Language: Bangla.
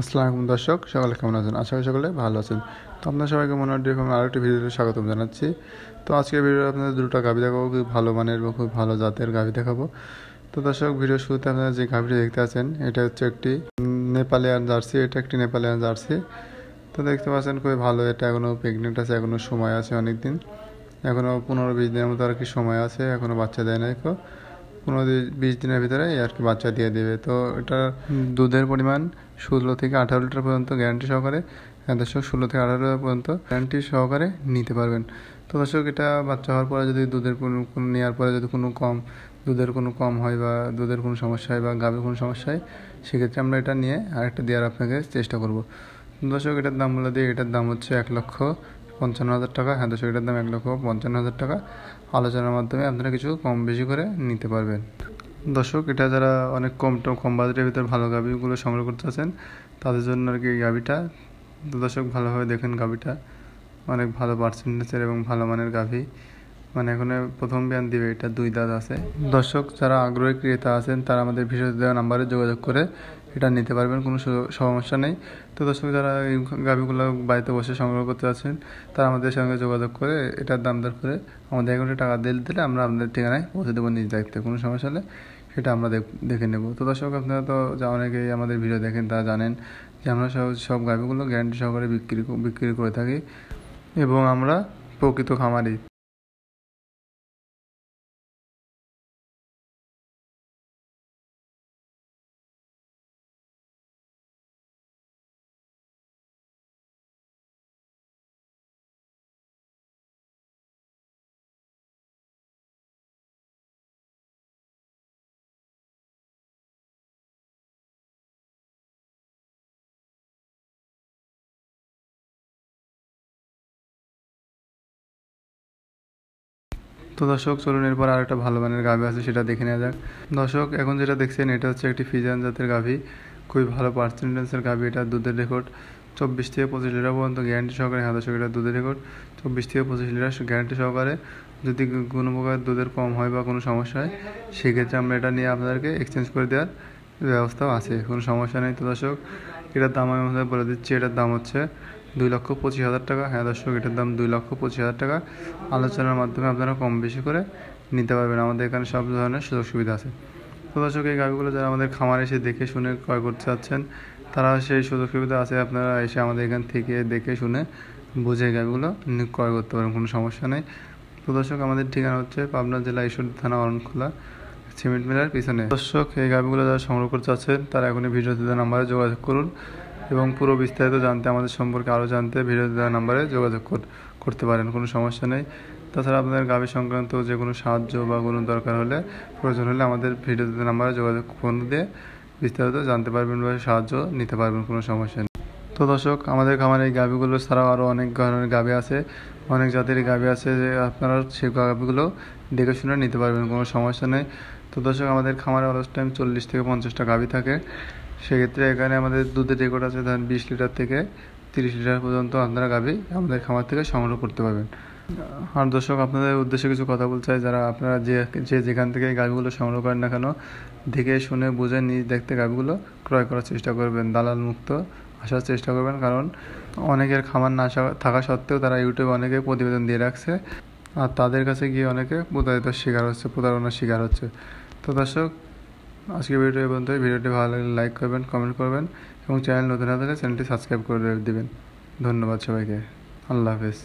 আসসালামু দর্শক, সকলে কেমন আছেন? আশা করি সকলে ভালো আছেন। তো আপনার সবাইকে মনে হয় এরকম আরও একটি ভিডিওতে স্বাগতম জানাচ্ছি। তো আজকে ভিডিও আপনাদের দুটো গাভি দেখাবো খুব ভালো মানের এবং খুব ভালো জাতের গাভি দেখাবো। তো দর্শক ভিডিও শুরুতে আপনারা যে গাভিটি দেখতে আছেন, এটা হচ্ছে একটি নেপালিয়ান জার্সি, এটা একটি নেপালিয়ান জার্সি। তো দেখতে পাচ্ছেন, খুবই ভালো, এটা এখনও প্রেগনেন্ট আছে এখনও সময় আছে অনেক দিন এখনও পনেরো বিশ দিনের মতো আর কি সময় আছে এখনও বাচ্চা দেয় নাই তো পনেরো বিশ দিনের ভিতরে আর কি বাচ্চা দিয়ে দেবে। তো এটা দুধের পরিমাণ ষোলো থেকে আঠারো লিটার পর্যন্ত গ্যারান্টি সহকারে হ্যাঁ দর্শক, ষোলো থেকে আঠারো লিটার পর্যন্ত গ্যারান্টি সহকারে নিতে পারবেন। তো দর্শক, এটা বাচ্চা হওয়ার পরে যদি দুধের কোনো নেওয়ার পরে যদি কোনো কম, দুধের কোনো কম হয় বা দুধের কোনো সমস্যা হয় বা গাভীর কোনো সমস্যা হয়, সেক্ষেত্রে আমরা এটা নিয়ে আরেকটা দেওয়ার আপনাকে চেষ্টা করব। দর্শক, এটার দাম বলে দিই, এটার দাম হচ্ছে এক লক্ষ পঞ্চান্ন হাজার টাকা। হ্যাঁ দর্শক, এটার দাম এক লক্ষ পঞ্চান্ন হাজার টাকা। আলোচনার মাধ্যমে আপনারা কিছু কম বেশি করে নিতে পারবেন। দর্শক এটা যারা অনেক কম কম বাজেটের ভিতরে ভালো গাভিগুলো সংগ্রহ করতে আছেন তাদের জন্য আর কি এই গাভিটা দর্শক ভালোভাবে দেখেন গাভিটা অনেক ভালো পার্সেন্টেজের এবং ভালো মানের গাভি। মানে এখন প্রথম বিয়ান দিবে এটা দুই দাঁত আছে। দর্শক যারা আগ্রহী ক্রেতা আছেন তারা আমাদের ভিডিও দেওয়া নাম্বারে যোগাযোগ করে এটা নিতে পারবেন, কোনো সমস্যা নেই। তো দর্শক যারা এই গাভিগুলো বাড়িতে বসে সংগ্রহ করতে আছেন তারা আমাদের সঙ্গে যোগাযোগ করে এটার দাম দর করে আমাদের এখানে টাকা দিলে দিলে আমরা আপনাদের ঠিকানায় পৌঁছে দেবো নিজ দায়িত্বে, কোনো সমস্যা হলে সেটা আমরা দেখে নেব। তো দর্শক, আপনারা তো যা অনেকেই আমাদের ভিডিও দেখেন, তারা জানেন যে আমরা সব সব গাভিগুলো গ্যারান্টি সহকারে বিক্রি বিক্রি করে থাকি এবং আমরা প্রকৃত খামারি। তো দর্শক, চলুন এরপর আর একটা ভালো মানের গাভি আছে, সেটা দেখে নেওয়া যাক। দর্শক, এখন যেটা দেখছেন, এটা হচ্ছে একটি ফিজান জাতের গাভি। খুবই ভালো পার্সেন্টেন্সের গাভি, এটা দুধের রেকর্ড। চব্বিশ থেকে পঁচিশ লিটার পর্যন্ত গ্যারান্টি সহকারে হ্যাঁ দর্শক, এটা দুধের রেকর্ড। চব্বিশ থেকে পঁচিশ লিটার গ্যারান্টি সহকারে, যদি কোনো প্রকার দুধের কম হয় বা কোনো সমস্যা হয়, সেক্ষেত্রে আমরা এটা নিয়ে আপনাদেরকে এক্সচেঞ্জ করে দেওয়ার ব্যবস্থাও আছে, কোনো সমস্যা নেই। তো দর্শক, এটার দাম আমি বলে দিচ্ছি, এটার দাম হচ্ছে দুই লক্ষ পঁচিশ হাজার টাকা। হ্যাঁ দর্শক, এটার দাম দুই লক্ষ পঁচিশ হাজার টাকা। আলোচনার মাধ্যমে আপনারা কম বেশি করে নিতে পারবেন। আমাদের এখানে সব ধরনের সুযোগ সুবিধা আছে। তো দর্শক, এই গাড়িগুলো যারা আমাদের খামারে এসে দেখে শুনে ক্রয় করতে চাচ্ছেন, তারা সেই সুযোগ সুবিধা আছে। আপনারা এসে আমাদের এখান থেকে দেখে শুনে বুঝে গাড়িগুলো ক্রয় করতে পারেন। কোনো সমস্যা নেই। তো দর্শক, আমাদের ঠিকানা হচ্ছে পাবনা জেলা ঈশ্বর থানা, অরণখোলা, সিমেন্ট মিলার পিছনে। দর্শক, এই গাড়িগুলো যারা সংগ্রহ করতে চাচ্ছেন, তারা এখনই ভিডিওতে নাম্বারে যোগাযোগ করুন। এবং পুরো বিস্তারিত জানতে আমাদের সম্পর্কে আরও জানতে ভিডিও দেওয়া নাম্বারে যোগাযোগ করতে পারেন, কোনো সমস্যা নেই। তাছাড়া আপনাদের গাভী সংক্রান্ত যে কোনো সাহায্য বা কোনো দরকার হলে, প্রয়োজন হলে আমাদের ভিডিও দেওয়া নাম্বারে যোগাযোগ ফোন দিয়ে বিস্তারিত জানতে পারবেন বা সাহায্য নিতে পারবেন, কোনো সমস্যা নেই। তো দর্শক, আমাদের খামারে এই গাভিগুলো ছাড়াও আরও অনেক ধরনের গাভি আছে। অনেক জাতির গাভি আছে যে আপনারা সেই গাভিগুলো দেখে শুনে নিতে পারবেন, কোনো সমস্যা নেই। তো দর্শক, আমাদের খামারে অলস টাইম চল্লিশ থেকে পঞ্চাশটা গাভি থাকে। সেক্ষেত্রে এখানে আমাদের দুধের রেকর্ড আছে, ধরেন বিশ লিটার থেকে তিরিশ লিটার পর্যন্ত আপনারা গাভি আমাদের খামার থেকে সংগ্রহ করতে পারবেন। আর দর্শক, আপনাদের উদ্দেশ্যে কিছু কথা বলতে চাই, যারা আপনারা যে যে যেখান থেকে গাভিগুলো সংগ্রহ করেন না কেন, দেখে শুনে, বুঝে, নিজ দেখতে গাভিগুলো ক্রয় করার চেষ্টা করবেন, দালাল মুক্ত আসার চেষ্টা করবেন, কারণ অনেকের খামার না থাকা সত্ত্বেও তারা ইউটিউবে অনেকে প্রতিবেদন দিয়ে রাখছে, আর তাদের কাছে গিয়ে অনেকে প্রতারিত শিকার হচ্ছে, প্রতারণার শিকার হচ্ছে। তো দর্শক আজকে ভিডিও এই পর্যন্ত ভিডিওটি ভালো লাগলে লাইক করবেন কমেন্ট করবেন এবং চ্যানেল নতুন হলে চ্যানেলটি সাবস্ক্রাইব করে দেবেন। ধন্যবাদ সবাইকে। আল্লাহ হাফেজ।